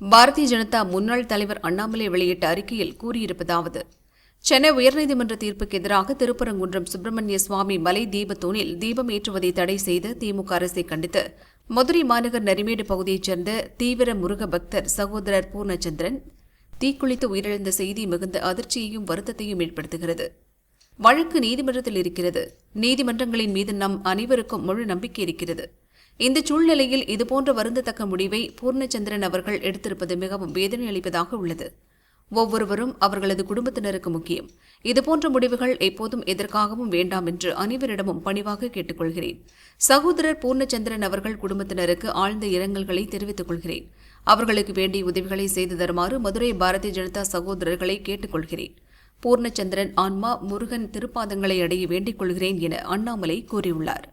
பாரதிய ஜனதா முன்னாள் தலைவர் அண்ணாமலை வெளியிட்ட அறிக்கையில் கூறியிருப்பதாவது சென்னை உயர்நீதிமன்ற தீர்ப்புக்கு எதிராக திருப்பரங்குன்றம் சுப்பிரமணிய சுவாமி மலை தீபத்தூணில் தீபம் ஏற்றுவதை தடை செய்த திமுக அரசை கண்டித்து மதுரை மாநகர் நரிமேடு பகுதியைச் சேர்ந்த தீவிர முருக பக்தர் சகோதரர் பூர்ணச்சந்திரன் தீக்குளித்து உயிரிழந்த செய்தி மிகுந்த அதிர்ச்சியையும் வருத்தத்தையும் ஏற்படுத்துகிறது. வழக்கு நீதிமன்றத்தில் இருக்கிறது. நீதிமன்றங்களின் மீது நம் அனைவருக்கும் முழு நம்பிக்கை இருக்கிறது. இந்த சூழ்நிலையில் இதுபோன்ற வருந்தத்தக்க முடிவை பூர்ணச்சந்திரன் அவர்கள் எடுத்திருப்பது மிகவும் வேதனை அளிப்பதாக உள்ளது. ஒவ்வொருவரும் அவர்களது குடும்பத்தினருக்கு முக்கியம். இதுபோன்ற முடிவுகள் எப்போதும் எதற்காகவும் வேண்டாம் என்று அனைவரிடமும் பணிவாக கேட்டுக்கொள்கிறேன். சகோதரர் பூர்ணச்சந்திரன் அவர்கள் குடும்பத்தினருக்கு ஆழ்ந்த இரங்கல்களை தெரிவித்துக் கொள்கிறேன். அவர்களுக்கு வேண்டிய உதவிகளை செய்து தருமாறு மதுரை பாரதிய ஜனதா சகோதரர்களை கேட்டுக்கொள்கிறேன். பூர்ணச்சந்திரன் ஆன்மா முருகன் திருப்பாதங்களை அடைய வேண்டிக் கொள்கிறேன் என அண்ணாமலை கூறியுள்ளார்.